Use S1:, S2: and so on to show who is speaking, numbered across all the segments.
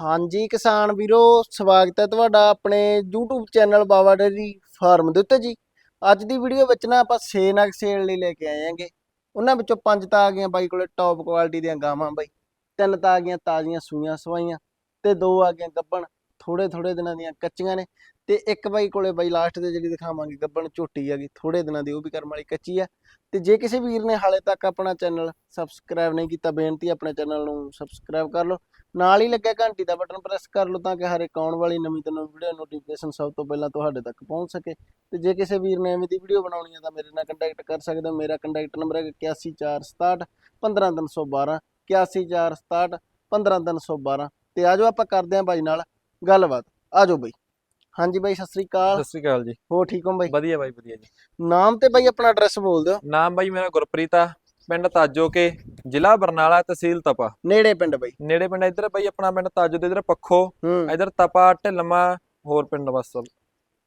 S1: ਹਾਂਜੀ ਕਿਸਾਨ ਵੀਰੋ, ਸਵਾਗਤ ਹੈ ਤੁਹਾਡਾ ਆਪਣੇ YouTube channel Baba dairy farm ਦੇ ਉੱਤੇ ਜੀ। ਅੱਜ ਦੀ ਵੀਡੀਓ ਵਿੱਚ ਨਾ ਆਪਾਂ 6 ਨਗ ਸੇਲ ਲਈ ਲੈ ਕੇ ਆਏ ਆਂਗੇ ਉਹਨਾਂ ਵਿੱਚੋਂ ਪੰਜ ਤਾਂ ਆ ਗਈਆਂ ਬਾਈ ਕੋਲੇ ਟੌਪ ਕੁਆਲਿਟੀ ਦੀਆਂ ਗਾਵਾਂ ਬਾਈ। ਤਿੰਨ ਤਾਂ ਆ ਗਈਆਂ ਤਾਜ਼ੀਆਂ ਸੂਈਆਂ ਸਵਾਈਆਂ ਤੇ ਦੋ ਆ ਗਈਆਂ ਗੱਬਣ। ਥੋੜੇ ਥੋੜੇ ਦਿਨਾਂ ਦੀਆਂ ਕੱਚੀਆਂ ਨੇ ਤੇ ਇੱਕ ਬਾਈ ਕੋਲੇ ਬਾਈ ਲਾਸਟ ਤੇ ਜਿਹੜੀ ਦਿਖਾਵਾਂਗੇ ਗੱਬਣ ਝੋਟੀ ਹੈਗੀ ਥੋੜੇ ਦਿਨਾਂ ਦੀ ਉਹ ਵੀ ਕਰਮ ਵਾਲੀ ਕੱਚੀ ਆ। ਤੇ ਜੇ ਕਿਸੇ ਵੀਰ ਨੇ ਹਾਲੇ ਤੱਕ ਆਪਣਾ ਚੈਨਲ ਸਬਸਕ੍ਰਾਈਬ ਨਹੀਂ ਕੀਤਾ, ਬੇਨਤੀ ਆਪਣੇ ਚੈਨਲ ਨੂੰ ਸਬਸਕ੍ਰਾਈਬ ਕਰ ਲਓ। ਨਾਲ ਹੀ ਲੱਗਿਆ ਘੰਟੀ ਦਾ ਬਟਨ ਪ੍ਰੈਸ ਕਰ ਲਓ ਤਾਂ ਕਿ ਹਰ ਇੱਕ ਆਉਣ ਵਾਲੀ ਨਵੀਂ ਤੋਂ ਨਵੀਂ ਵੀਡੀਓ ਨੋਟੀਫਿਕੇਸ਼ਨ ਸਭ ਤੋਂ ਪਹਿਲਾਂ ਤੁਹਾਡੇ ਤੱਕ ਪਹੁੰਚ ਸਕੇ। ਤੇ ਜੇ ਕਿਸੇ ਵੀਰ ਨੇ ਐਵੇਂ ਦੀ ਵੀਡੀਓ ਬਣਾਉਣੀ ਹੈ ਤਾਂ ਮੇਰੇ ਨਾਲ ਕੰਟੈਕਟ ਕਰ ਸਕਦੇ ਹੋ। ਮੇਰਾ ਕੰਟੈਕਟ ਨੰਬਰ ਹੈ 814661 15312 814661 15312 ਤੇ ਆਜੋ ਆਪਾਂ ਕਰਦੇ ਹਾਂ ਬਾਈ ਨਾਲ ਗੱਲਬਾਤ। ਆਜੋ ਬਾਈ। ਹਾਂਜੀ ਬਾਈ ਸਤਿ ਸ੍ਰੀ ਅਕਾਲ।
S2: ਸਤਿ ਸ਼੍ਰੀ ਅਕਾਲ ਜੀ।
S1: ਹੋ ਠੀਕ ਹੋ ਬਾਈ?
S2: ਵਧੀਆ ਬਾਈ ਵਧੀਆ ਜੀ।
S1: ਨਾਮ ਤੇ ਬਾਈ ਆਪਣਾ ਐਡਰੈਸ ਬੋਲ ਦਿਓ।
S2: ਨਾਮ ਬਾਈ ਮੇਰਾ ਗੁਰਪ੍ਰੀਤ ਆ। ਪਿੰਡ ਤਾਜੋ ਕੇ ਜ਼ਿਲ੍ਹਾ ਬਰਨਾਲਾ ਤਹਿਸੀਲ ਤਪਾ।
S1: ਨੇੜੇ ਪਿੰਡ ਬਾਈ।
S2: ਨੇੜੇ ਪਿੰਡ ਇੱਧਰ ਬਾਈ ਆਪਣਾ ਪਿੰਡ ਤਾਜੋ ਦੇ ਇੱਧਰ ਪੱਖੋ
S1: ਹੂੰ।
S2: ਇੱਧਰ ਤਪਾ ਢਿਲਮਾ ਹੋਰ ਪਿੰਡ ਬਸ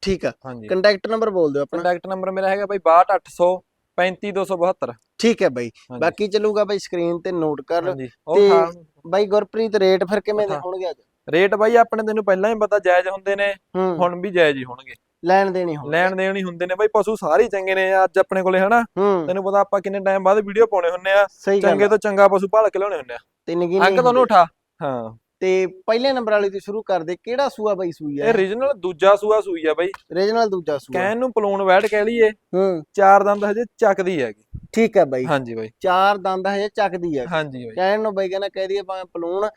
S1: ਠੀਕ ਆ।
S2: ਹਾਂਜੀ।
S1: ਕੰਟੈਕਟ ਨੰਬਰ ਬੋਲ ਦਿਓ ਆਪਣਾ।
S2: ਕੰਟੈਕਟ ਨੰਬਰ ਮੇਰਾ ਹੈਗਾ ਬਾਈ 62800 35272
S1: ਠੀਕ ਹੈ ਬਾਈ। ਬਾਕੀ ਚੱਲੂਗਾ ਬਾਈ ਸਕਰੀਨ ਤੇ ਨੋਟ ਕਰ ਲਓ ਤੇ- ਬਾਈ ਗੁਰਪ੍ਰੀਤ ਰੇਟ ਫਿਰ ਕਿਵੇਂ ਦੇ। ਹੋਣਗੇ ਅੱਜ?
S2: ਰੇਟ ਬਾਈ ਆਪਣੇ ਤੈਨੂੰ ਪਹਿਲਾਂ ਹੀ ਪਤਾ ਜਾਇਜ਼ ਹੁੰਦੇ ਨੇ ਹੁਣ ਵੀ ਜਾਇਜ਼ ਹੀ ਹੋਣਗੇ।
S1: ਲੈਣ ਦੇਣੀ ਹੋਣ
S2: ਲੈਣ ਦੇਣ ਹੀ ਹੁੰਦੇ ਨੇ ਬਾਈ ਪਸ਼ੂ ਸਾਰੇ ਚੰਗੇ ਨੇ ਅੱਜ ਆਪਣੇ ਕੋਲੇ ਹਨਾ? ਤੈਨੂੰ ਪਤਾ ਆਪਾਂ ਕਿੰਨੇ ਟਾਈਮ ਬਾਅਦ ਵੀਡੀਓ ਪਾਉਣੇ ਹੁੰਨੇ ਆ। ਚੰਗੇ। ਤੋਂ ਚੰਗਾ ਪਸ਼ੂ ਭਾਲ ਕੇ ਲਿਆਉਣੇ ਹੁੰਨੇ ਆ।
S1: ਤੇ ਨਿੱਗੀ
S2: ਅੰਕ ਤੁਹਾਨੂੰ ਉਠਾ ਹਾਂ।
S1: ਤੇ ਪਹਿਲੇ ਨੰਬਰ ਵਾਲੀ ਤੋਂ ਸ਼ੁਰੂ ਕਰਦੇ ਕਿਹੜਾ ਸੂਆ ਬਾਈ ਸੂਈ
S2: ਇਹ
S1: ਆ
S2: ਰੀਜਨਲ ਦੂਜਾ ਸੂਆ ਸੂਈ ਆ ਬਾਈ।
S1: ਰੀਜਨਲ ਦੂਜਾ ਸੂਆ।
S2: ਕਹਿਣ ਨੂੰ ਪਲੂਣ ਵੈੜ ਕਹਿ ਲਈਏ
S1: ਹੂੰ।
S2: ਚਾਰ ਦੰਦ ਹਜੇ ਚੱਕਦੀ ਹੈਗੀ।
S1: ਠੀਕ ਹੈ ਬਾਈ।
S2: ਹਾਂਜੀ ਬਾਈ।
S1: ਚਾਰ ਦੰਦ ਹਜੇ ਚੱਕਦੀ ਹੈ
S2: ਹਾਂਜੀ ਬਾਈ।
S1: ਕਹਿਣ ਨੂੰ ਬਾਈ ਕਹਿੰਦਾ ਕਹਿ ਦਈਏ ਭਾਵੇਂ ਪਲੂਣ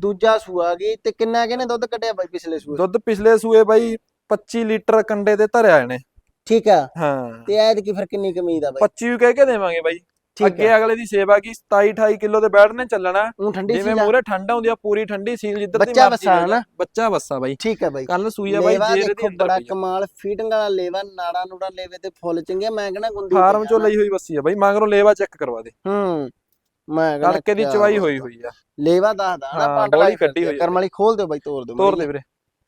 S1: ਦੂਜਾ ਸੂਆ ਗਈ। ਤੇ ਕਿੰਨਾ ਕਿਹਨੇ ਦੁੱਧ ਕੱਢਿਆ ਬਾਈ ਪਿਛਲੇ ਸੂਏ
S2: ਦੁੱਧ ਪਿਛਲੇ ਸੂਏ ਬਾਈ 25 ਲੀਟਰ ਕੰਡੇ ਤੇ ਧਰਿਆ ਇਹਨੇ।
S1: ਠੀਕ ਆ।
S2: ਹਾਂ।
S1: ਤੇ ਐਦ ਕੀ ਫਿਰ ਕਿੰਨੀ ਕਮੀਦ ਆ ਬਾਈ?
S2: 25 ਕਹਿ ਕੇ ਦੇਵਾਂਗੇ ਬਾਈ। ਅੱਗੇ ਅਗਲੇ ਦੀ ਸੇਵਾ ਕੀ? 27 28 ਕਿਲੋ ਦੇ ਬੈਠ ਨੇ ਚੱਲਣਾ ਜਿਵੇਂ ਮੂਰੇ ਠੰਡ ਆਉਂਦੀ ਆ ਪੂਰੀ ਠੰਡੀ ਸੀਲ ਜਿੱਧਰ ਦੀ
S1: ਬੱਚਾ ਵੱਸਾ
S2: ਜਾ।
S1: ਹਨਾ?
S2: ਬੱਚਾ ਵੱਸਾ ਬਾਈ।
S1: ਠੀਕ ਹੈ ਬਾਈ।
S2: ਕੱਲ ਸੂਈ ਆ ਬਾਈ ਜੇਰ ਦੇ ਅੰਦਰ
S1: ਬੜਾ। ਕਮਾਲ ਫੀਡਿੰਗ ਵਾਲਾ ਲੇਵਾ ਨਾੜਾ ਨੂੜਾ ਲੇਵੇ ਤੇ ਫੁੱਲ ਚੰਗੇ ਮੈਂ ਕਹਿੰਦਾ ਗੁੰਦੀ
S2: ਫਾਰਮ ਚੋਂ
S1: ਨਾ।
S2: ਲਈ ਹੋਈ ਬੱਸੀ ਆ ਬਾਈ ਮਗਰੋਂ ਲੇਵਾ ਚੈੱਕ ਕਰਵਾ ਦੇ।
S1: ਹੂੰ ਮੈਂ ਕਹਿੰਦਾ
S2: ਤੜਕੇ ਦੀ ਚਵਾਈ ਹੋਈ। ਹੋਈ ਆ।
S1: ਲੇਵਾ ਦੱਸਦਾ ਨਾ ਲਾਈ
S2: ਕੱਢੀ ਹੋਈ
S1: ਕਰਮ ਵਾਲੀ ਖੋਲ ਦਿਓ ਬਾਈ ਤੋੜ ਦਿਓ
S2: ਤੋਰ
S1: ਮਾੜੀ
S2: ਦੇ ਵੀਰੇ।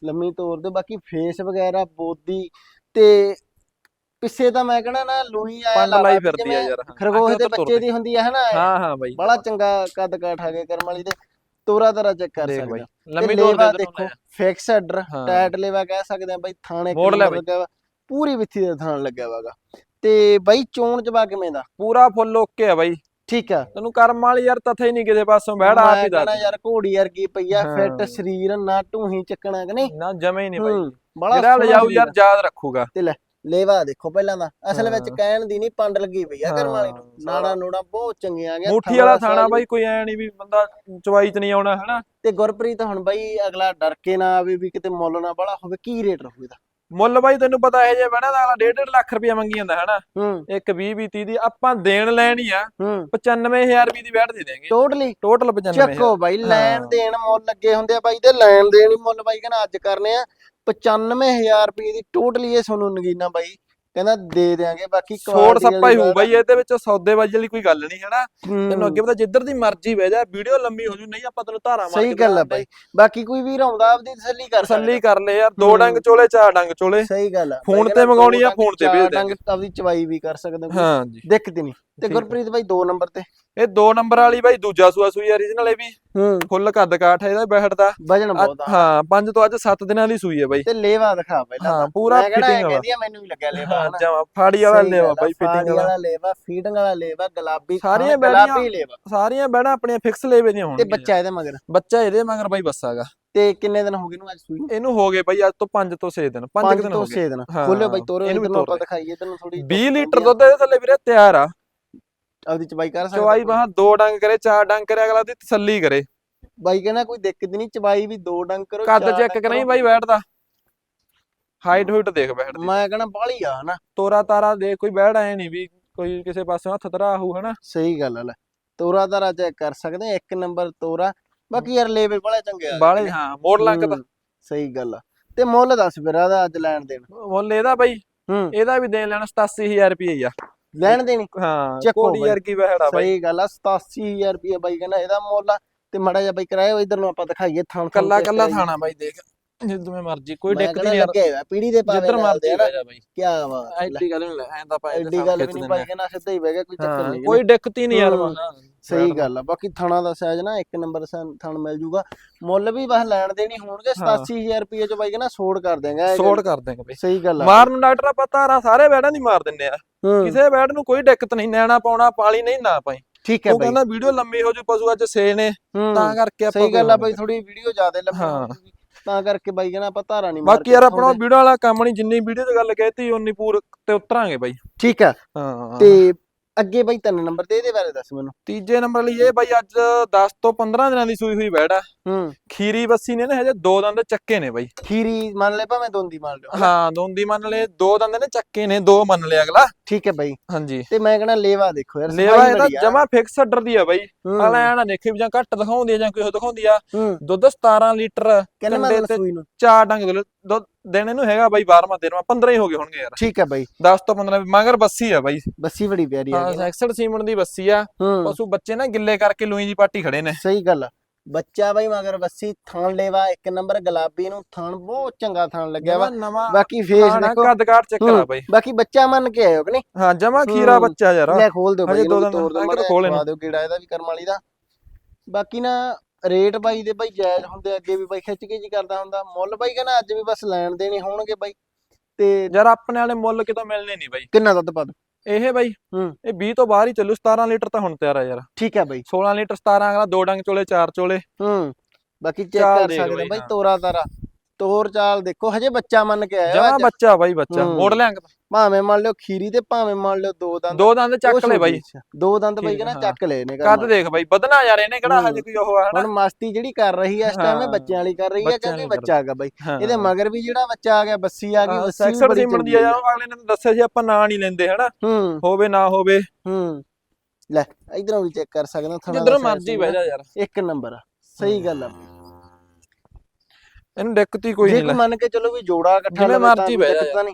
S1: ਲੰਮੀ ਤੋੜ ਦਿਓ ਬਾਕੀ ਫੇਸ ਵਗੈਰਾ ਬੋਦੀ ਤੇ ਪਿੱਛੇ ਤਾਂ ਮੈਂ ਕਹਿੰਦਾ ਨਾ ਲੂਈ ਆਇਆ
S2: ਪੰਡ ਲਾਈ ਫਿਰਦੀ ਆ ਯਾਰ।
S1: ਖਰਗੋਸ਼ ਦੇ
S2: ਤੁਰ
S1: ਬੱਚੇ
S2: ਦੇ।
S1: ਦੀ ਹੁੰਦੀ ਹੈ ਹਨਾ
S2: ਹਾਂ ਹਾਂ ਬਾਈ।
S1: ਬੜਾ ਚੰਗਾ ਕੱਦ ਕਾਠ ਆ ਗਿਆ ਕਰਮ ਵਾਲੀ ਦੇ। ਤੋਰਾ ਤਰਾ ਚੈੱਕ ਕਰ ਸਕਦੇ
S2: ਬਾਈ। ਲੰਮੀ ਤੋਰ ਦੇ
S1: ਦੇਖੋ ਫਿਕਸ ਹੈਡਰ। ਟਾਈਟ ਲੇਵਾ ਕਹਿ ਸਕਦੇ ਆ ਬਾਈ ਥਾਣੇ
S2: ਮੋੜ ਲੈ
S1: ਕਿੰਨਾ ਲੱਗਿਆ ਵਾ। ਪੂਰੀ ਵਿੱਥੀ ਦਾ ਥਾਣ ਲੱਗਿਆ ਵਾਗਾ। ਤੇ ਬਾਈ ਚੋਣ ਚਬਾ ਕਿਵੇਂ ਦਾ?
S2: ਪੂਰਾ ਫੁੱਲ ਓਕੇ ਆ ਬਾਈ।
S1: ਠੀਕ ਆ।
S2: ਤੈਨੂੰ ਕਰਮ ਵਾਲੀ ਯਾਰ ਤਥੇ ਹੀ ਨਹੀਂ ਕਿਸੇ ਪਾਸੋਂ ਬੈੜ ਆਪ ਹੀ ਦੱਸ।
S1: ਯਾਰ ਘੋੜੀ ਵਰਗੀ ਪਈਆ। ਫਿੱਟ ਸਰੀਰ ਨਾ ਢੂਹੀ ਚੱਕਣਾ ਕਿ ਨਹੀਂ?
S2: ਨਾ ਜਮੇ ਹੀ ਨਹੀਂ ਬਾਈ ਜਿਹੜਾ ਲਿਜਾਊ ਯਾਰ। ਯਾਦ ਰੱਖੂਗਾ।
S1: ਲੇਵਾ ਦੇਖੋ ਪਹਿਲਾਂ ਦਾ। ਅਸਲ ਵਿੱਚ। ਕਹਿਣ ਦੀ ਨਹੀਂ ਪੰਡ ਲੱਗੀ ਪਈ ਆ ਕਰਮ ਵਾਲੀ ਨੂੰ। ਨਾੜਾ ਨੂੜਾ ਬਹੁਤ ਚੰਗੀਆਂ ਆ ਗਿਆ
S2: ਮੁੱਠੀ ਵਾਲਾ ਥਾਣਾ ਬਾਈ ਕੋਈ ਐ ਨਹੀਂ ਵੀ ਬੰਦਾ ਚਵਾਈ ਚ ਨਹੀਂ ਆਉਣਾ ਹਨਾ?
S1: ਤੇ ਗੁਰਪ੍ਰੀਤ ਹੁਣ ਬਾਈ ਅਗਲਾ ਡਰ ਕੇ ਨਾ ਆਵੇ ਵੀ ਕਿਤੇ ਮੁੱਲ ਨਾ ਬੜਾ ਹੋਵੇ ਕੀ ਰੇਟ ਰਹੂ ਇਹਦਾ?
S2: ਮੁੱਲ ਬਾਈ ਤੈਨੂੰ ਪਤਾ ਇਹ ਜੇ ਬਣਾ ਦਾ ਅਗਲਾ 1.5 ਲੱਖ ਰੁਪਇਆ ਮੰਗੀ ਜਾਂਦਾ ਹਨਾ?
S1: ਹੂੰ।
S2: ਇੱਕ 20 20 30 ਦੀ ਆਪਾਂ ਦੇਣ ਲੈਣ ਆ
S1: ਹੂੰ।
S2: 95000 ਰੁਪਏ ਦੀ ਬੈਠ ਦੇ ਦੇਂਗੇ।
S1: ਟੋਟਲੀ
S2: ਟੋਟਲ 95000
S1: ਚੱਕੋ ਬਾਈ ਲੈਣ। ਦੇਣ ਮੁੱਲ ਲੱਗੇ ਹੁੰਦੇ ਆ ਬਾਈ ਤੇ ਲੈਣ ਦੇਣ ਹੀ ਮੁੱਲ ਬਾਈ ਕਹਿੰਦਾ ਅੱਜ ਕਰਨੇ ਆ। 95000 ਰੁਪਏ ਦੀ ਟੋਟਲੀ ਇਹ ਤੁਹਾਨੂੰ ਨਗੀਨਾ ਬਾਈ। ਕਹਿੰਦਾ ਦੇ ਦੇਾਂਗੇ ਬਾਕੀ
S2: ਛੋੜ ਸੱਪਾ ਹੀ ਹੋਊ ਬਾਈ ਇਹਦੇ ਵਿੱਚ ਸੌਦੇਬਾਜ਼ੀ ਵਾਲੀ ਕੋਈ ਗੱਲ ਨਹੀਂ ਹਨਾ? ਤੈਨੂੰ ਅੱਗੇ ਪਤਾ ਜਿੱਧਰ ਦੀ ਮਰਜ਼ੀ ਬਹਿ ਜਾ ਵੀਡੀਓ ਲੰਮੀ ਹੋ ਜੂ ਨਹੀਂ ਆਪਾਂ ਤੈਨੂੰ ਧਾਰਾ ਮਾਰ
S1: ਸਹੀ ਗੱਲ ਆ। ਬਾਈ। ਬਾਕੀ ਕੋਈ ਵੀਰ ਆਉਂਦਾ ਆਪਦੀ ਤਸੱਲੀ ਕਰ
S2: ਤਸੱਲੀ ਕਰ ਲੈ ਯਾਰ ਦੋ। ਡੰਗ ਚੋਲੇ ਚਾਰ ਡੰਗ ਚੋਲੇ।
S1: ਸਹੀ ਗੱਲ ਆ।
S2: ਫੋਨ ਤੇ ਮੰਗਾਉਣੀ ਆ,
S1: ਦੋ
S2: ਫੋਨ ਤੇ ਭੇਜ
S1: ਡੰਗ ਆਪਦੀ ਚਵਾਈ ਵੀ ਕਰ ਸਕਦੇ ਹੋ।
S2: ਹੀ
S1: ਨਹੀਂ। ਤੇ। ਗੁਰਪ੍ਰੀਤ ਬਾਈ 2 ਨੰਬਰ ਤੇ।
S2: ਇਹ ਦੋ ਨੰਬਰ ਵਾਲੀ ਬਾਈ ਦੂਜਾ ਸੂਆ ਸੂਈ origignal ਇਹ ਵੀ।
S1: ਹੂੰ।
S2: ਫੁੱਲ ਕੱਦ ਕਾਠ ਹੈ ਇਹਦਾ ਬੈਠ ਦਾ
S1: ਵਜਨ ਬਹੁਤ ਆ।
S2: ਹਾਂ ਪੰਜ ਤੋਂ ਅੱਜ 7 ਦਿਨਾਂ ਦੀ ਸੂਈ ਹੈ ਬਾਈ।
S1: ਤੇ ਲੇਵਾ ਦਿਖਾ ਪਹਿਲਾਂ
S2: ਹਾਂ ਪੂਰਾ ਫਿਟਿੰਗ ਵਾਲਾ।
S1: ਕਹਿੰਦੀ ਮੈਨੂੰ ਵੀ ਲੱਗਿਆ ਲੇਵਾ
S2: ਹਾਂ ਜਮਾ ਫਾੜੀ ਵਾਲਾ ਲੇਵਾ ਬਾਈ ਫਿਟਿੰਗ ਵਾਲਾ।
S1: ਲੇਵਾ ਫੀਡਿੰਗ ਵਾਲਾ ਲੇਵਾ ਗੁਲਾਬੀ
S2: ਸਾਰੀਆਂ
S1: ਲੇਵਾ।
S2: ਸਾਰੀਆਂ ਬੈਣਾ ਆਪਣੀਆਂ ਫਿਕਸ ਲੇਵੇ ਦੀਆਂ
S1: ਤੇ
S2: ਹੋਣਗੀਆਂ।
S1: ਬੱਚਾ ਇਹਦੇ ਮਗਰ?
S2: ਬੱਚਾ ਇਹਦੇ ਮਗਰ ਬਾਈ ਬੱਸਾਗਾ
S1: ਤੇ ਕਿੰਨੇ ਦਿਨ ਹੋ ਗਏ ਨੂੰ ਅੱਜ ਸੂਈ
S2: ਇਹਨੂੰ ਹੋ ਗਏ ਬਾਈ ਅੱਜ ਤੋਂ 5 ਤੋਂ 6 ਦਿਨ 5
S1: ਪੰਜ
S2: ਦਿਨ
S1: ਤੋਂ
S2: ਹੋ ਗਏ।
S1: 6 ਦਿਨ। ਖੋਲਿਓ ਬਾਈ ਤੋਰੋ
S2: ਇਹਨੂੰ
S1: ਆਪਾਂ ਦਿਖਾਈਏ ਇਧਰ ਨੂੰ ਥੋੜੀ
S2: 20 ਲੀਟਰ ਦੁੱਧ ਇਹਦੇ ਥੱਲੇ ਵੀਰੇ ਤਿਆਰ ਆ।
S1: ਆਪਦੀ ਚਬਾਈ ਕਰ ਸਕਦਾ
S2: ਚਵਾਈ? ਬਾਹਾਂ ਦੋ ਡੰਗ ਕਰੇ ਚਾਰ ਡੰਗ ਕਰੇ ਅਗਲਾ ਦੀ ਤਸੱਲੀ ਕਰੇ।
S1: ਬਾਈ ਕਹਿੰਦਾ ਕੋਈ ਦਿੱਕਤ ਨਹੀਂ ਚਬਾਈ ਵੀ ਦੋ ਡੰਗ ਕਰੋ
S2: ਕੱਦ ਚੈੱਕ ਕਰਾਈ
S1: ਕਰੋ।
S2: ਬਾਈ ਬੈਠਦਾ। ਹਾਈਟ ਹੂਟ ਦੇਖ ਬੈਠਦੀ
S1: ਮੈਂ ਕਹਿੰਦਾ ਬਾਹਲੀ ਆ ਹਨਾ।
S2: ਤੋਰਾ ਤਾਰਾ ਦੇ ਕੋਈ ਬੈਠ ਆਏ ਨਹੀਂ ਵੀ ਕੋਈ ਕਿਸੇ ਪਾਸੋਂ ਹੱਥ ਤਰਾ ਆਹੂ ਹਨਾ।
S1: ਸਹੀ ਗੱਲ ਲੈ। ਤੋਰਾ ਤਾਰਾ ਚੈੱਕ ਕਰ ਸਕਦੇ ਆ, ਇੱਕ ਨੰਬਰ ਤੋਰਾ। ਬਾਕੀ ਯਾਰ ਲੇਵੇ ਬੜਾ ਚੰਗੇ ਆ।
S2: ਬਾਲੇ ਹਾਂ ਮੋੜ ਲੰਗ ਦਾ
S1: ਹੂੰ, ਸਹੀ ਗੱਲ ਆ। ਤੇ ਮੁੱਲ ਦੱਸ ਫਿਰ ਇਹਦਾ ਅੱਜ ਲੈਣ ਦੇਣ।
S2: ਮੁੱਲ ਇਹਦਾ ਬਾਈ।
S1: ਹੂੰ।
S2: ਇਹਦਾ ਵੀ ਦੇਣ ਲੈਣਾ 87000 ਰੁਪਏ ਹੀ ਆ।
S1: ਲੈਣ ਦੇਣੀ।
S2: ਹਾਂ
S1: ਚੱਕੋ।
S2: ਯਾਰ ਕੀ ਬਹਿੜਾ ਬਾਈ।
S1: ਸਹੀ ਗੱਲ ਆ 87000 ਰੁਪਏ ਬਾਈ ਕਹਿੰਦਾ ਇਹਦਾ ਮੁੱਲ ਆ ਤੇ ਮੜਾ ਜਿਹਾ ਬਾਈ ਕਰਾਇਓ ਇਧਰ ਨੂੰ ਆਪਾਂ ਦਿਖਾਈਏ ਥਾਣ
S2: ਕੱਲਾ ਕੱਲਾ। ਥਾਣਾ ਬਾਈ ਦੇਖ ਜਿੱਦੋਂ ਮਰਜ਼ੀ ਕੋਈ
S1: ਕਹਿੰਦਾ
S2: ਨਹੀਂ ਯਾਰ।
S1: ਪੀੜੀ ਦੇ ਪਾਵੇ
S2: ਜਿੱਧਰ ਮਰਜ਼ੀ ਬਹਿ ਜਾ ਬਾਈ।
S1: ਕੀ ਬਾਤ
S2: ਐਡੀ ਗੱਲ ਨਹੀਂ ਐਂ ਤਾਂ ਪਾਏ
S1: ਐਡੀ ਗੱਲ ਨਹੀਂ ਬਾਈ ਕਹਿੰਦਾ ਸਿੱਧਾ ਹੀ ਬਹਿ ਗਿਆ ਕੋਈ ਚੱਕਰ ਨਹੀਂ
S2: ਕੋਈ ਦਿੱਕਤ ਹੀ। ਨਹੀਂ ਯਾਰ
S1: ਸਹੀ ਗੱਲ ਆ ਬਾਕੀ ਥਣਾ ਦਾ ਸਾਈਜ਼ ਨਾ ਇੱਕ ਨੰਬਰ ਥਣ ਮਿਲ ਜੂਗਾ। ਮੁੱਲ ਵੀ ਬਸ ਲੈਣ ਦੇ ਨਹੀਂ ਹੋਣਗੇ
S2: ਹਾਂ।
S1: 87000 ਰੁਪਏ ਚ ਬਾਈ ਕਹਿੰਦਾ ਸੋੜ ਕਰ ਦੇਗਾ
S2: ਸੋੜ। ਕਰ ਦੇਂਗੇ ਬਈ।
S1: ਸਹੀ ਗੱਲ ਆ।
S2: ਮਾਰਨ ਡਾਕਟਰ ਆਪਾਂ ਧਾਰਾਂ ਸਾਰੇ ਬੈੜਾਂ ਦੀ ਮਾਰ ਦਿੰਨੇ ਆ। ਕਿਸੇ ਬੈੜ ਨੂੰ ਕੋਈ ਦਿੱਕਤ ਨਹੀਂ ਨੈਣਾ ਪਾਉਣਾ ਪਾਲੀ ਨਹੀਂ ਨਾ ਪਾਈ।
S1: ਠੀਕ ਹੈ
S2: ਉਹ
S1: ਬਾਈ।
S2: ਕਹਿੰਦਾ ਵੀਡੀਓ ਲੰਮੀ ਹੋ ਜੂ ਪਸ਼ੂ ਅੱਜ ਸੇ ਨੇ ਤਾਂ ਕਰਕੇ ਆਪਾਂ
S1: ਸਹੀ ਗੱਲ ਆ ਬਾਈ ਥੋੜੀ ਵੀਡੀਓ ਜ਼ਿਆਦਾ ਲੰਮੀ
S2: ਹਾਂ।
S1: ਹੋ ਜੂਗੀ, ਤਾਂ ਕਰਕੇ ਬਾਈ ਕਹਿੰਦਾ ਆਪਾਂ ਧਾਰਾ ਨਹੀਂ
S2: ਬਾਕੀ ਯਾਰ ਆਪਣਾ। ਵੀਡੀਓ ਵਾਲਾ ਕੰਮ ਨਹੀਂ ਜਿੰਨੀ ਵੀਡੀਓ 'ਚ ਗੱਲ ਕਹਿਤੀ ਉਨੀ ਪੂਰ ਤੇ ਉਤਰਾਂਗੇ ਬਾਈ।
S1: ਠੀਕ ਆ।
S2: ਹਾਂ।
S1: ਤੇ ਅੱਗੇ ਬਾਈ ਤਿੰਨ ਨੰਬਰ ਤੇ ਇਹਦੇ ਬਾਰੇ ਦੱਸ ਮੈਨੂੰ।
S2: ਤੀਜੇ ਨੰਬਰ ਲਈ ਇਹ ਬਾਈ ਅੱਜ 10 ਤੋਂ 15 ਦਿਨਾਂ ਦੀ ਸੂਈ ਹੋਈ ਬੈੜ ਆ
S1: ਹੂੰ।
S2: ਖੀਰੀ ਬੱਸੀ ਨੇ ਨਾ ਹਜੇ ਦੋ ਦੰਦ ਚੱਕੇ ਨੇ ਬਾਈ।
S1: ਖੀਰੀ ਮੰਨ ਲੈ ਭਾਵੇਂ ਦੋਂਦੀ ਮੰਨ ਲਿਓ?
S2: ਹਾਂ ਦੋਂਦੀ ਮੰਨ ਲਏ ਦੋ ਦੰਦ ਨੇ ਚੱਕੇ ਨੇ ਦੋ ਮੰਨ ਲਿਆ ਅਗਲਾ।
S1: ਠੀਕ ਹੈ ਬਾਈ।
S2: ਹਾਂਜੀ।
S1: ਤੇ ਮੈਂ ਕਹਿੰਦਾ ਲੇਵਾ ਦੇਖੋ ਯਾਰ
S2: ਲੇਵਾ ਇਹਦਾ। ਜਮਾ ਫਿਕਸ ਆਰਡਰ ਦੀ ਆ ਬਾਈ।
S1: ਹੂੰ,
S2: ਅਗਲਾ ਐ ਨਾ ਦੇਖੇ ਵੀ ਜਾਂ ਘੱਟ ਦਿਖਾਉਂਦੀ ਆ ਜਾਂ ਕੋਈ ਦਿਖਾਉਂਦੀ ਆ। ਦੁੱਧ 17 ਲੀਟਰ ਕੰਡੇ ਤੇ
S1: ਸੂਈ ਨੂੰ।
S2: ਚਾਰ ਡੰਗ ਦੁੱਧ- ਦੁੱਧ ਦੇਣੇ ਨੂੰ ਹੈਗਾ ਬਾਈ 12ਵਾਂ 13ਵਾਂ 15 ਹੀ ਹੋ ਗਏ ਹੋਣਗੇ ਯਾਰ।
S1: ਠੀਕ ਹੈ ਬਾਈ।
S2: 10 ਤੋਂ 15 ਮਗਰ ਬੱਸੀ ਆ ਬਾਈ।
S1: ਬੱਸੀ ਬੜੀ ਪਿਆਰੀ ਆ।
S2: ਹਾਂ ਸੈਕਸਡ ਸੀਮਨ ਦੀ ਬੱਸੀ ਆ। ਪਸ਼ੂ ਬੱਚੇ ਨਾ ਗਿੱਲੇ ਕਰਕੇ ਲੂਈ ਦੀ ਪਾਟੀ ਖੜੇ ਨੇ।
S1: ਸਹੀ ਗੱਲ ਆ। ਬੱਚਾ ਬਾਈ ਮਗਰ ਬੱਸੀ ਥਾਣ ਲੇਵਾ ਇੱਕ ਨੰਬਰ ਗੁਲਾਬੀ ਨੂੰ ਥਾਣ ਬਹੁਤ ਚੰਗਾ ਥਾਣ ਲੱਗਿਆ ਵਾ। ਬਾਕੀ ਫੇਸ ਦੇਖੋ।
S2: ਕੱਦ ਕਾਟ ਚੈੱਕ ਕਰਾ ਬਾਈ।
S1: ਬਾਕੀ ਬੱਚਾ ਮੰਨ ਕੇ ਆਇਓ ਕਿ ਨਹੀਂ?
S2: ਹਾਂ ਜਮਾ ਖੀਰਾ। ਬੱਚਾ ਯਾਰ।
S1: ਲੈ ਖੋਲ ਦਿਓ ਬਾਈ
S2: ਦੋ ਦਿਨ
S1: ਤੋੜ ਦਿਓ
S2: ਖੋਲ ਇਹਨੂੰ।
S1: ਦਿਓ ਕੀੜਾ ਇਹਦਾ ਵੀ ਕਰਮ ਵਾਲੀ ਦਾ। ਬਾਕੀ ਨਾ ਰੇਟ ਬਾਈ ਦੇ ਬਾਈ ਜਾਇਜ਼ ਹੁੰਦੇ ਅੱਗੇ ਵੀ ਬਾਈ ਖਿੱਚ ਕੇ ਜੀ ਕਰਦਾ ਹੁੰਦਾ। ਮੁੱਲ ਬਾਈ ਕਹਿੰਦਾ ਅੱਜ ਵੀ ਬਸ ਲੈਣ ਦੇਣੇ ਹੋਣਗੇ ਬਾਈ। ਤੇ
S2: ਯਾਰ ਆਪਣੇ ਵਾਲੇ ਮੁੱਲ ਕਿਤੋਂ ਮਿਲਨੇ ਨਹੀਂ ਬਾਈ।
S1: ਕਿੰਨਾ ਦੁੱਧ ਪਾ
S2: ਇਹ ਬਾਈ
S1: ਹੂੰ।
S2: ਇਹ 20 ਤੋਂ ਬਾਹਰ ਹੀ ਚੱਲੂ 17 ਲੀਟਰ ਤਾਂ ਹੁਣ ਤਿਆਰ ਆ ਯਾਰ।
S1: ਠੀਕ ਹੈ ਬਾਈ।
S2: 16 ਲੀਟਰ 17 ਅਗਲਾ ਦੋ ਡੰਗ ਚੋਲੇ ਚਾਰ ਚੋਲੇ।
S1: ਹੂੰ। ਬਾਕੀ ਚੈੱਕ ਕਰ ਸਕਦੇ
S2: ਬਾਈ।
S1: ਤੋਰਾ ਤਾਰਾ। ਤੋਰ ਚਾਲ ਦੇਖੋ ਹਜੇ ਬੱਚਾ ਮੰਨ ਕੇ ਆਇਆ
S2: ਜਮਾ। ਬੱਚਾ ਬਾਈ ਬੱਚਾ।
S1: ਹੂੰ।
S2: ਮੋੜ ਲਿਆਂਗ
S1: ਭਾਵੇਂ ਮੰਨ ਲਿਓ ਖੀਰੀ ਤੇ ਭਾਵੇਂ ਮੰਨ ਲਿਓ ਦੋ ਦੰਦ।
S2: ਦੋ ਦੰਦ
S1: ਉਹ
S2: ਚੱਕ ਲੈ ਬਾਈ।
S1: ਦੋ ਦੰਦ ਬਾਈ ਕਹਿੰਦਾ
S2: ਹਾਂ।
S1: ਚੱਕ ਲਏ ਨੇ
S2: ਕੱਦ ਦੇਖ ਬਾਈ ਵਧਣਾ ਯਾਰ ਇਹਨੇ ਕਿਹੜਾ
S1: ਹੂੰ।
S2: ਹਜੇ ਕੋਈ ਉਹ ਆ ਹਨਾ?
S1: ਹੁਣ ਮਸਤੀ ਜਿਹੜੀ ਕਰ ਰਹੀ ਹੈ ਇਸ ਟਾਈਮ ਇਹ
S2: ਹਾਂ।
S1: ਬੱਚਿਆਂ ਵਾਲੀ ਕਰ ਰਹੀ ਹੈ ਕਿਉਂਕਿ ਬੱਚਾ ਹੈਗਾ ਬਾਈ।
S2: ਹਾਂ।
S1: ਇਹਦੇ ਮਗਰ ਵੀ ਜਿਹੜਾ ਬੱਚਾ ਆ ਗਿਆ ਬੱਸੀ ਆ ਗਈ
S2: ਹਾਂ,
S1: ਬੜੀ
S2: ਸੀਮਨ ਦੀ
S1: ਚੰਗੀ
S2: ਆ ਯਾਰ ਉਹ ਅਗਲੇ ਨੇ ਦੱਸਿਆ ਸੀ ਆਪਾਂ ਨਾਂ ਨਹੀਂ ਲੈਂਦੇ ਹਨਾ?
S1: ਹੂੰ।
S2: ਹੋਵੇ ਨਾ ਹੋਵੇ।
S1: ਹੂੰ। ਲੈ ਇਧਰੋਂ ਵੀ ਚੈੱਕ ਕਰ ਸਕਦਾ ਥਣਾ
S2: ਜਿੱਧਰ ਮਰਜ਼ੀ ਬਹਿ ਜਾ ਯਾਰ।
S1: ਇੱਕ ਨੰਬਰ ਆ। ਸਹੀ ਗੱਲ ਆ।
S2: ਇਹਨੂੰ ਦਿੱਕਤ ਹੀ ਕੋਈ
S1: ਜੇ
S2: ਨਹੀਂ
S1: ਕੋਈ ਮੰਨ ਕੇ ਚਲੋ ਵੀ ਜੋੜਾ ਇਕੱਠਾ
S2: ਜਿਵੇਂ ਮਰਜ਼ੀ ਬਹਿ ਜਾ।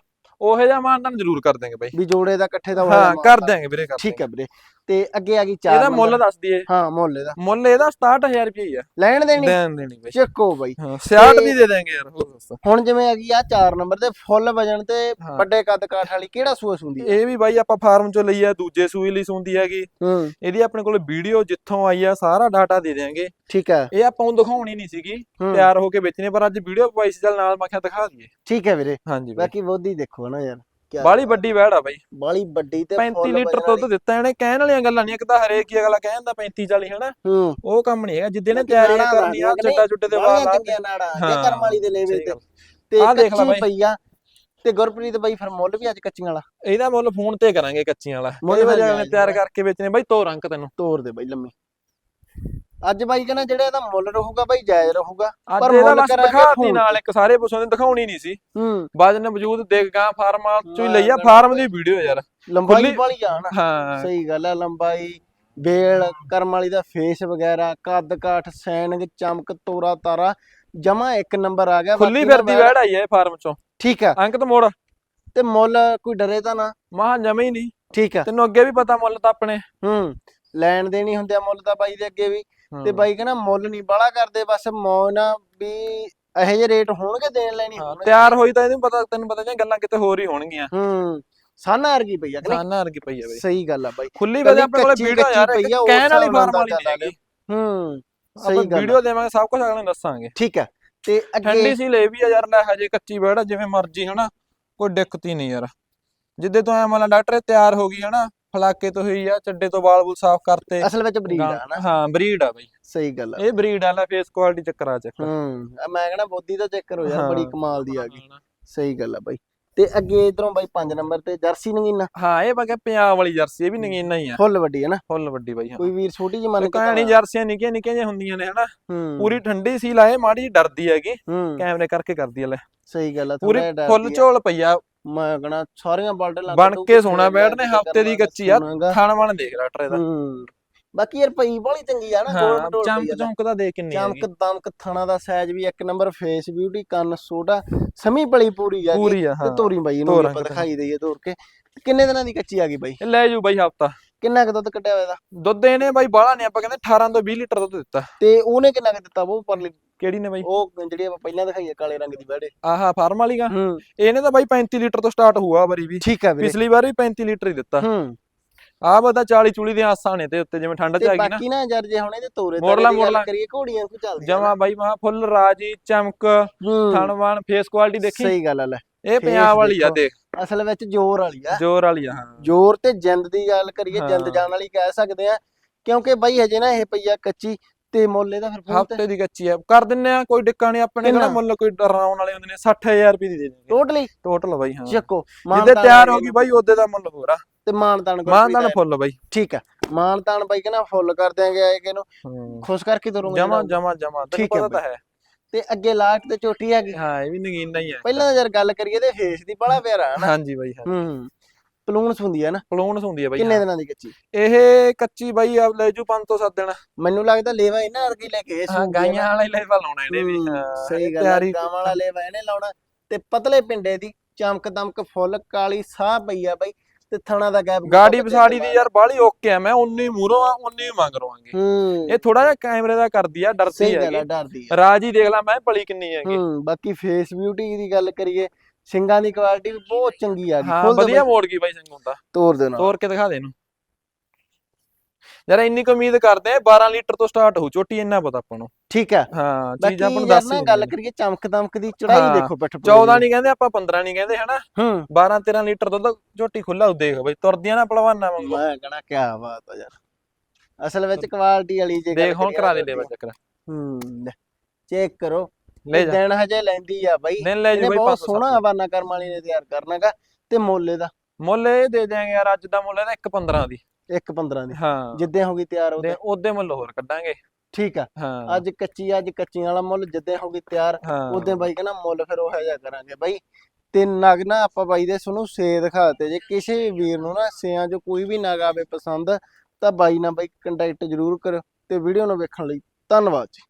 S2: ਉਹੇ ਜਿਹਾ ਮਾਨਦਾਨ ਜ਼ਰੂਰ ਕਰ ਦੇਂਗੇ ਬਾਈ।
S1: ਵੀ ਜੋੜੇ ਦਾ ਇਕੱਠੇ ਦਾ
S2: ਹਾਂ ਕਰ ਦਿਆਂਗੇ ਵੀਰੇ ਕਰ
S1: ਠੀਕ ਹੈ ਵੀਰੇ। ਤੇ ਅੱਗੇ ਆ ਗਈ ਚਾਰ
S2: ਇਹਦਾ
S1: ਨੰਬਰ।
S2: ਮੁੱਲ ਦੱਸ ਦਈਏ।
S1: ਹਾਂ ਮੁੱਲ ਇਹਦਾ।
S2: ਮੁੱਲ ਇਹਦਾ 67000 ਰੁਪਏ ਹੀ ਆ।
S1: ਲੈਣ ਦੇਣੀ?
S2: ਦੇਣ ਦੇਣੀ ਬਾਈ।
S1: ਚੱਕੋ ਬਾਈ।
S2: ਹਾਂ 66
S1: ਤੇ-
S2: ਦੀ ਦੇ ਦੇਂਗੇ ਯਾਰ ਹੋਰ ਦੱਸ।
S1: ਹੁਣ ਜਿਵੇਂ ਆ ਗਈ ਆ ਚਾਰ ਨੰਬਰ ਤੇ ਫੁੱਲ ਵਜਣ ਤੇ। ਵੱਡੇ ਕੱਦ ਕਾਠ ਵਾਲੀ ਕਿਹੜਾ ਹੁੰਦੀ ਹੈ
S2: ਇਹ ਵੀ ਬਾਈ ਆਪਾਂ ਫਾਰਮ ਚੋਂ ਲਈ ਆ ਦੂਜੇ ਸੂਈ ਲਈ ਸੁੰਦੀ ਹੈਗੀ।
S1: ਹੂੰ।
S2: ਇਹਦੀ ਆਪਣੇ ਕੋਲ ਵੀਡੀਓ ਜਿੱਥੋਂ ਆਈ ਆ ਸਾਰਾ ਡਾਟਾ ਦੇ ਦੇਾਂਗੇ
S1: ਠੀਕ ਹੈ
S2: ਇਹ ਆਪਾਂ ਨੂੰ ਦਿਖਾਉਣੀ ਨਹੀਂ ਸੀਗੀ ਤਿਆਰ ਹੋ ਕੇ ਵੇਚਣੇ ਪਰ ਅੱਜ ਵੀਡੀਓ ਪਾਈ ਸੀ ਚੱਲ ਨਾਲ ਮੈਂ ਕਿਹਾ ਦਿਖਾ ਦਈਏ।
S1: ਠੀਕ ਹੈ ਵੀਰੇ।
S2: ਹਾਂਜੀ
S1: ਬਾਕੀ ਬੋਦੀ ਦੇਖੋ ਨਾ ਯਾਰ। ਕੀ
S2: ਬਾਲੀ ਵੱਡੀ ਵੈੜ ਆ ਬਾਈ।
S1: ਬਾਲੀ ਵੱਡੀ ਤੇ
S2: 35
S1: ਫੁੱਲ
S2: ਲੀਟਰ ਦੁੱਧ ਦਿੱਤਾ ਇਹਨੇ ਕਹਿਣ ਵਾਲੀਆਂ ਗੱਲਾਂ ਨਹੀਂ ਇੱਕ ਤਾਂ ਹਰੇਕ ਹੀ ਅਗਲਾ ਕਹਿੰਦਾ 35 40 ਹਨਾ? ਉਹ ਕੰਮ ਨਹੀਂ ਹੈਗਾ ਜਿੱਦੇ ਨੇ ਕਰਨੀ ਆ
S1: ਲਾਉਣੀਆਂ ਕਿ
S2: ਚੱਡਾ ਚੁੱਡੇ ਦੇ
S1: ਨਾੜਾਂ
S2: ਹਾਂ,
S1: ਜੇ ਕਰਮ ਵਾਲੀ ਦੇ ਲੈਵਲ ਤੇ। ਤੇ
S2: ਆਹ ਦੇਖ ਲੈ
S1: ਕੱਚੀ
S2: ਬਾਈ।
S1: ਪਈ ਆ ਤੇ ਗੁਰਪ੍ਰੀਤ ਬਾਈ ਫਿਰ ਮੁੱਲ ਵੀ ਅੱਜ ਕੱਚੀਆਂ ਵਾਲਾ।
S2: ਇਹਦਾ ਮੁੱਲ ਫੋਨ ਤੇ ਕਰਾਂਗੇ ਕੱਚੀਆਂ ਵਾਲਾ।
S1: ਮੁੱਲ ਜਾਇਜ਼
S2: ਤਿਆਰ। ਕਰਕੇ ਵੇਚਣੇ ਬਾਈ ਤੋ ਰੰਗ ਤੈਨੂੰ।
S1: ਤੋਰ ਦੇ ਬਾਈ ਲੰਮੀ। ਅੱਜ ਬਾਈ ਕਹਿੰਦਾ ਜਿਹੜਾ ਇਹਦਾ ਮੁੱਲ ਰਹੂਗਾ ਬਾਈ ਜਾਇਜ਼ ਰਹੂਗਾ ਪਰ ਮੁੱਲ ਕਰਾਂਗੇ
S2: ਨਾਲ ਇੱਕ ਸਾਰੇ ਪੁੱਛੋਂ ਦੀ ਦਿਖਾਉਣੀ ਨਹੀਂ ਸੀ।
S1: ਹੂੰ।
S2: ਬਾਜਨ ਵਜੂਦ ਦੇਖ ਗਾ ਫਾਰਮ ਚੋਂ ਹੀ ਲਈ ਆ ਫਾਰਮ ਦੀ ਵੀਡੀਓ ਯਾਰ।
S1: ਲੰਬਾਈ ਵਾਲੀ ਆ ਨਾ।
S2: ਹਾਂ।
S1: ਸਹੀ ਗੱਲ ਹੈ ਲੰਬਾਈ ਬੇਲ ਕਰਮ ਵਾਲੀ ਦਾ ਫੇਸ ਵਗੈਰਾ ਕੱਦ ਕਾਠ ਸੈਨਗ ਚਮਕ ਤੋਰਾ ਤਾਰਾ ਜਮਾ ਇੱਕ ਨੰਬਰ ਆ ਗਿਆ
S2: ਖੁੱਲੀ ਫਿਰਦੀ
S1: ਵੈੜ-
S2: ਆਈ ਹੈ ਫਾਰਮ ਚੋਂ।
S1: ਠੀਕ ਆ।
S2: ਅੰਕ ਤੋਂ ਮੋੜ।
S1: ਤੇ ਮੁੱਲ ਕੋਈ ਡਰੇ ਤਾਂ ਨਾ।
S2: ਮਹਾ ਜਮੇ ਹੀ ਨਹੀਂ।
S1: ਠੀਕ ਆ।
S2: ਤੈਨੂੰ ਅੱਗੇ ਵੀ ਪਤਾ ਮੁੱਲ ਤਾਂ ਆਪਣੇ।
S1: ਹੂੰ। ਲੈਣ ਦੇਣੀ ਹੁੰਦੇ ਆ ਮੁੱਲ ਤਾਂ ਬਾਈ ਦੇ ਅੱਗੇ ਵੀ। ਤੇ ਬਾਈ ਕਹਿੰਦਾ ਮੁੱਲ ਨਹੀਂ ਬਾਲਾ ਕਰਦੇ ਬਸ ਮੌਜ ਨਾ ਵੀ ਇਹੋ ਜਿਹੇ ਰੇਟ ਹੋਣਗੇ ਦੇਣ ਲੈਣੀ ਹੋਣਗੇ।
S2: ਤਿਆਰ ਹੋਈ ਤਾਂ ਇਹਨੂੰ ਪਤਾ ਤੈਨੂੰ ਪਤਾ ਜਾਂ ਗੱਲਾਂ ਕਿਤੇ ਹੋਰ ਹੀ ਹੋਣਗੀਆਂ।
S1: ਹੂੰ ਸਾਨਾ ਵਰਗੀ ਪਈ ਆ?
S2: ਖਾਨਾ ਵਰਗੀ ਪਈ ਆ ਬਈ।
S1: ਸਹੀ ਗੱਲ ਆ ਬਾਈ।
S2: ਖੁੱਲੀ ਵਜੇ ਆਪਣੇ ਕੋਲ ਵੀਡੀਓ ਯਾਰ ਕਹਿਣ ਵਾਲੀ ਫਾਰਮ ਵਾਲੀ ਨਹੀਂ ਹੈਗੀ।
S1: ਹੂੰ ਸਹੀ ਗੱਲ
S2: ਵੀਡੀਓ ਦੇਵਾਂਗੇ ਸਭ ਕੁਝ ਅਗਲੇ ਦੱਸਾਂਗੇ।
S1: ਠੀਕ ਆ ਤੇ
S2: ਠੰਡੀ
S1: ਅੱਗੇ
S2: ਸੀ ਲੈ ਵੀ ਆ ਯਾਰ ਲੈ ਹਜੇ ਕੱਚੀ ਬੈੜ ਜਿਵੇਂ ਮਰਜ਼ੀ ਹਨਾ ਕੋਈ ਦਿੱਕਤ ਹੀ ਨਹੀਂ ਯਾਰ। ਜਿੱਦੇ ਤੋਂ ਐ ਮਤਲਬ ਡਾਕਟਰ ਤਿਆਰ ਹੋ ਗਈ ਹਨਾ ਫਲਾਕੇ ਤੋਂ ਹੋਈ ਆ ਚੱਡੇ ਤੋਂ ਵਾਲ ਵੂਲ ਸਾਫ਼ ਕਰਤੇ।
S1: ਅਸਲ ਵਿੱਚ ਬਰੀਡ ਆ ਨਾ।
S2: ਹਾਂ ਬਰੀਡ ਆ ਬਈ।
S1: ਸਹੀ ਗੱਲ ਆ।
S2: ਇਹ ਬਰੀਡ ਆ ਲੈ ਫੇਸ ਕੁਆਲਿਟੀ ਚੱਕਰਾ ਚੱਕ
S1: ਹੂੰ ਆ ਮੈਂ ਕਹਿੰਦਾ ਬੋਦੀ ਦਾ ਚੱਕਰ ਹੋ ਯਾਰ ਬੜੀ। ਕਮਾਲ ਦੀ ਆ ਗਈ। ਸਹੀ ਗੱਲ ਆ ਬਾਈ। ਤੇ ਅੱਗੇ ਇਧਰੋਂ ਬਾਈ 5 ਨੰਬਰ ਤੇ ਜਰਸੀ ਨਗੀਨਾ।
S2: ਹਾਂ ਇਹ ਬਗਾ ਪੰਜਾਬ ਵਾਲੀ ਜਰਸੀ ਇਹ ਵੀ ਨਗੀਨਾ ਹੀ ਆ।
S1: ਫੁੱਲ ਵੱਡੀ ਹੈ ਨਾ।
S2: ਫੁੱਲ ਵੱਡੀ ਬਾਈ ਹਾਂ।
S1: ਕੋਈ ਵੀਰ ਛੋਟੀ ਜਿਹੀ ਮੰਨ ਕੇ
S2: ਕਹਾਣੀ ਜਰਸੀਆਂ ਨਿੱਕੀਆਂ ਨਿੱਕੀਆਂ ਜਿਹੀਆਂ ਹੁੰਦੀਆਂ ਨੇ ਹਨਾ। ਪੂਰੀ ਠੰਡੀ ਸੀ ਲਾਏ ਮਾੜੀ ਜੀ ਡਰਦੀ ਹੈਗੀ। ਕੈਮਰੇ ਕਰਕੇ ਕਰਦੀ ਆ ਲੈ।
S1: ਸਹੀ ਗੱਲ ਆ
S2: ਪੂਰੀ
S1: ਥੋੜ੍ਹਾ ਜਿਹਾ
S2: ਫੁੱਲ
S1: ਡਰਦੀ।
S2: ਝੋਲ ਪਈ ਆ
S1: ਮੈਂ ਕਹਣਾ ਸਾਰੀਆਂ ਬਾਲਟਾਂ
S2: ਬਣ ਕੇ ਸੋਨਾ ਬੈਠਨੇ ਹਫ਼ਤੇ ਦੀ ਕੱਚੀ ਆ ਖਾਣ ਵਾਣ ਦੇਖ ਡਾਕਟਰ ਇਹਦਾ
S1: ਬਾਕੀ ਯਾਰ ਪਈ ਬੜੀ ਚੰਗੀ ਆ ਨਾ ਗੋਲ
S2: ਚਮਕ
S1: ਲੈ।
S2: ਚਮਕ ਦਾ ਦੇਖ ਕਿੰਨੀ
S1: ਚਮਕ ਦਮਕ ਥਣਾ ਦਾ ਸਾਈਜ਼ ਵੀ ਇੱਕ ਨੰਬਰ ਫੇਸ ਬਿਊਟੀ ਕੰਨ ਸੋਡਾ ਸਮੀ ਪਲੀ ਪੂਰੀ ਆ ਗਈ
S2: ਪੂਰੀ ਆ
S1: ਤੇ ਤੋਰੀ ਬਾਈ
S2: ਰੰਗ
S1: ਆਪਾਂ। ਦਿਖਾਈ ਦਈਏ ਤੋਰ ਕੇ। ਕਿੰਨੇ ਦਿਨਾਂ ਦੀ ਕੱਚੀ ਆ ਗਈ ਬਾਈ?
S2: ਲੈ ਜੂ ਬਾਈ ਹਫਤਾ।
S1: ਕਿੰਨਾ ਕੁ ਦੁੱਧ ਕੱਢਿਆ ਹੋਇਆ ਇਹਦਾ?
S2: ਦੁੱਧ ਇਹਨੇ ਬਾਈ ਬਾਹਲਾ ਨਹੀਂ ਆਪਾਂ ਕਹਿੰਦੇ 18 ਤੋਂ 20 ਲੀਟਰ ਦੁੱਧ ਦਿੱਤਾ।
S1: ਤੇ ਉਹਨੇ ਕਿੰਨਾ ਕੁ ਦਿੱਤਾ ਉਹ ਪਰਲੀ
S2: ਕਿਹੜੀ ਨੇ ਬਾਈ?
S1: ਉਹ ਜਿਹੜੀ ਆਪਾਂ ਪਹਿਲਾਂ ਦਿਖਾਈ ਆ ਕਾਲੇ ਰੰਗ ਦੀ ਬੈੜੇ
S2: ਆਹਾ ਫਾਰਮ ਵਾਲੀ ਗਾ?
S1: ਹੂੰ।
S2: ਇਹਨੇ ਤਾਂ ਬਾਈ 35 ਲੀਟਰ ਤੋਂ ਸਟਾਰਟ ਹੋਊਗਾ ਬਰੀ ਵੀ।
S1: ਠੀਕ ਆ ਵੀਰੇ।
S2: ਪਿਛਲੀ ਵਾਰ ਵੀ 35 ਲੀਟਰ ਹੀ ਦਿੱਤਾ।
S1: ਹੂੰ।
S2: ਆ ਬਤਾ 40 ਚੂਲੀ ਦੀਆਂ ਆਸਾਂ ਨੇ ਤੇ ਉੱਤੇ ਜਿਵੇਂ ਠੰਡ ਚ ਆ ਗਈ ਨਾ।
S1: ਬਾਕੀ ਨਾ ਯਾਰ ਜੇ ਹੁਣ ਇਹਦੇ ਤੋਰੇ
S2: ਮੋੜ ਲਾ,
S1: ਤਾਰੇ ਦੀ
S2: ਮੋੜ
S1: ਗੱਲ
S2: ਲਾ।
S1: ਕਰੀਏ ਘੋੜੀਆਂ ਕੋ ਚੱਲਦੀਆਂ
S2: ਜਮਾ ਬਾਈ ਮਾ ਫੁੱਲ ਰਾਜੀ ਚਮਕ ਥਣਵਾਨ ਫੇਸ ਕੁਆਲਿਟੀ ਦੇਖੀ?
S1: ਸਹੀ ਗੱਲ ਆ ਲੈ।
S2: ਇਹ ਪੰਜਾਬ ਵਾਲੀ ਆ
S1: ਦੇਖੋ। ਅਸਲ ਵਿੱਚ ਜ਼ੋਰ ਵਾਲੀ ਆ।
S2: ਜ਼ੋਰ ਵਾਲੀ ਆ ਹਾਂ।
S1: ਜ਼ੋਰ ਤੇ ਜਿੰਦ ਦੀ ਗੱਲ ਕਰੀਏ ਜਿੰਦ। ਜਾਨ ਵਾਲੀ ਕਹਿ ਸਕਦੇ ਆ। ਕਿਉਂਕਿ ਬਾਈ ਹਜੇ ਨਾ ਇਹ ਪਈਆ ਕੱਚੀ ਤੇ ਮੁੱਲ ਇਹਦਾ ਫਿਰ ਫੋਨ ਤੇ
S2: ਹਫ਼ਤੇ ਦੀ ਕੱਚੀ ਆ ਕਰ ਦਿੰਨੇ ਆ ਕੋਈ ਡਿੱਕਾ ਨਹੀਂ ਆਪਣੇ
S1: ਕਿੰਨਾ?
S2: ਕੋਲ ਮੁੱਲ ਕੋਈ ਡਰਾਉਣ ਵਾਲੇ ਹੁੰਦੇ ਨੇ 60000 ਰੁਪਏ ਦੀ ਦੇ ਦੇਣਗੇ
S1: ਟੋਟਲੀ
S2: ਟੋਟਲ ਬਾਈ ਹਾਂ।
S1: ਚੱਕੋ
S2: ਜਿੱਦੇ
S1: ਮਾਨਤਾਨ
S2: ਤਿਆਰ ਹੋ ਗਈ ਬਾਈ ਉਹਦੇ ਦਾ ਮੁੱਲ ਹੋਰ ਆ।
S1: ਤੇ ਮਾਨਤਾਨ ਕੋਈ
S2: ਮਾਨਦਾਨ ਫੁੱਲ ਬਾਈ।
S1: ਠੀਕ ਆ ਮਾਨਤਾਨ ਬਾਈ ਕਹਿੰਦਾ ਫੁੱਲ ਕਰ ਦਿਆਂਗੇ ਆਏ ਕਿ ਇਹਨੂੰ ਖੁਸ਼ ਕਰਕੇ ਤੁਰੂੰਗੇ
S2: ਜਮਾ
S1: ਜਿਹੜਾ
S2: ਜਮਾ ਜਮਾ ਤੈਨੂੰ
S1: ਠੀਕ ਹੈ
S2: ਪਤਾ ਤਾਂ ਹੈ।
S1: ਤੇ ਅੱਗੇ ਲਾਸਟ ਤੇ ਚੋਟੀ ਆ ਗਈ
S2: ਹਾਂ ਇਹ ਵੀ ਨਗੀਨਾ ਹੀ ਹੈ
S1: ਪਹਿਲਾਂ ਤਾਂ ਯਾਰ ਗੱਲ ਕਰੀਏ ਤੇ ਫੇਸ ਦੀ ਬੜਾ ਪਿਆਰਾ ਹਨਾ
S2: ਹਾਂਜੀ ਬਾਈ ਹਾਂ
S1: ਹੂੰ। ਪਲੂਨਸ ਹੁੰਦੀ ਆ ਨਾ।
S2: ਪਲੂਨਸ ਹੁੰਦੀ ਹੈ ਬਾਈ
S1: ਕਿੰਨੇ
S2: ਹਾਂ।
S1: ਦਿਨਾਂ ਦੀ ਕੱਚੀ?
S2: ਇਹ ਕੱਚੀ ਬਾਈ ਆ ਲੈ ਜੂ 5 ਤੋਂ 7 ਦਿਨ।
S1: ਮੈਨੂੰ ਲੱਗਦਾ ਲੇਵਾ ਇਹਨਾਂ ਵਰਗੀ ਲੈ ਕੇ
S2: ਹਾਂ ਗਾਈਆਂ। ਵਾਲਾ ਹੀ ਲੈਵਲ ਲਾਉਣਾ ਇਹਨੇ ਵੀ।
S1: ਹੂੰ,
S2: ਹਾਂ,
S1: ਸਹੀ ਗੱਲ ਹੈ ਗਾਵਾਂ ਵਾਲਾ ਲੇਵਾ ਇਹਨੇ ਲਾਉਣਾ। ਤੇ ਪਤਲੇ ਪਿੰਡੇ ਦੀ ਚਮਕ ਦਮਕ ਫੁੱਲ ਕਾਲੀ ਸਾਹ ਪਈ ਆ ਬਾਈ ਤੇ ਥਣਾ ਦਾ ਗੈਪ
S2: ਗਾੜੀ ਪਸਾੜੀ ਦੀ ਯਾਰ ਬਾਹਲੀ ਓਕੇ ਆ ਮੈਂ 19 ਮੂਰੋਂ ਆ 19 ਮੰਗ ਰਵਾਂਗੇ
S1: ਹੂੰ।
S2: ਇਹ ਥੋੜਾ ਜਿਹਾ ਕੈਮਰੇ ਦਾ ਕਰਦੀ ਆ ਡਰਦੀ ਹੈਗੀ ਰਾਜ ਹੀ ਦੇਖ ਲੈ ਮੈਂ ਪਲੀ ਕਿੰਨੀ ਹੈਗੀ।
S1: ਹੂੰ ਬਾਕੀ ਫੇਸ ਬਿਊਟੀ ਦੀ ਗੱਲ ਕਰੀਏ ਸਿੰਗਾਂ ਦੀ ਕੁਆਲਿਟੀ ਵੀ ਬਹੁਤ ਚੰਗੀ ਆ ਗਈ
S2: ਹਾਂ ਵਧੀਆ
S1: ਬਾਈ,
S2: ਮੋੜ ਗਈ ਬਾਈ ਸੰਗੂੰ ਦਾ
S1: ਤੋਰ ਦੇ ਨਾਲ
S2: ਤੋੜ ਕੇ ਦਿਖਾ ਦੇ ਇਹਨੂੰ। ਯਾਰ ਇੰਨੀ ਕੁ ਉਮੀਦ ਕਰਦੇ ਆ 12 ਲੀਟਰ ਤੋਂ ਸਟਾਰਟ ਹੋ ਚੋਟੀ ਇੰਨਾ ਪਤਾ ਆਪਾਂ ਨੂੰ।
S1: ਠੀਕ ਆ।
S2: ਹਾਂ ਚੀਜ਼ ਆਪਾਂ ਨੂੰ ਦੱਸ
S1: ਨਾ
S2: ਹੀ
S1: ਗੱਲ। ਕਰੀਏ ਚਮਕ ਦਮਕ ਦੀ ਚੜਾਈ
S2: ਹਾਂ,
S1: ਦੇਖੋ ਪਿੱਠ ਪੁੜੇ
S2: 14
S1: ਦੀ।
S2: ਨਹੀਂ ਕਹਿੰਦੇ ਆਪਾਂ 15 ਨਹੀਂ ਕਹਿੰਦੇ ਹਨਾ?
S1: ਹੂੰ।
S2: 12 13 ਲੀਟਰ ਦੁੱਧ ਝੋਟੀ ਖੁੱਲਾ ਦੇਖ ਬਈ ਤੁਰਦੀਆਂ ਨਾ ਪਹਿਲਵਾਨਾਂ ਵਾਂਗੂ।
S1: ਮੈਂ ਕਹਣਾ ਕੀ ਬਾਤ ਆ ਯਾਰ। ਅਸਲ ਵਿੱਚ ਕੁਆਲਿਟੀ ਵਾਲੀ ਜੇ
S2: ਦੇਖ ਹੁਣ ਕਰਾ ਦੇ ਲੈ ਚੱਕਰ।
S1: ਹੂੰ ਚੈੱਕ ਕਰੋ।
S2: ਲੈ ਜਾ।
S1: ਦਿਨ ਹਜੇ ਲੈਂਦੀ ਆ ਬਾਈ।
S2: ਦਿਨ ਲੈ ਜੀ ਬਈ
S1: ਬਹੁਤ
S2: 500
S1: ਸੋਹਣਾ ਹਵਾਨਾ ਕਰਮ ਵਾਲੀ ਨੇ ਤਿਆਰ ਕਰਨਾਗਾ ਤੇ ਮੋਲੇ ਦਾ।
S2: ਮੁੱਲ ਇਹ ਦੇ ਦਿਆਂਗੇ ਯਾਰ ਅੱਜ ਦਾ ਮੁੱਲ ਇਹਦਾ 1.15 ਦੀ।
S1: 1.15 ਦੀ।
S2: ਹਾਂ।
S1: ਜਿੱਦੇ ਹੋ ਗਈ ਤਿਆਰ ਉਹਦੇ।
S2: ਉਹਦੇ ਮੁੱਲ ਹੋਰ ਕੱਢਾਂਗੇ।
S1: ਠੀਕ ਆ। ਅੱਜ ਕੱਚੀ ਅੱਜ ਕੱਚੀਆਂ ਵਾਲਾ ਮੁੱਲ ਜਿੱਦੇ ਹੋ ਗਈ ਤਿਆਰ ਉਹਦੇ ਬਾਈ ਕਹਿੰਦਾ ਮੁੱਲ ਫਿਰ ਉਹ ਜਿਹਾ ਕਰਾਂਗੇ ਬਾਈ। ਤੇ ਨਗ ਨਾ ਆਪਾਂ ਬਾਈ ਦੇ ਤੁਹਾਨੂੰ ਸੇ ਦਿਖਾਤੇ ਜੇ ਕਿਸੇ ਵੀਰ ਨੂੰ ਨਾ ਸਿਆਂ ਜੋ ਕੋਈ ਵੀ ਨਗ ਆਵੇ ਪਸੰਦ ਤਾਂ ਬਾਈ ਨਾਲ ਬਾਈ ਕੰਟੈਕਟ ਜ਼ਰੂਰ ਕਰੋ ਤੇ ਵੀਡੀਓ ਨੂੰ ਵੇਖਣ ਲਈ ਧੰਨਵਾਦ ਜੀ।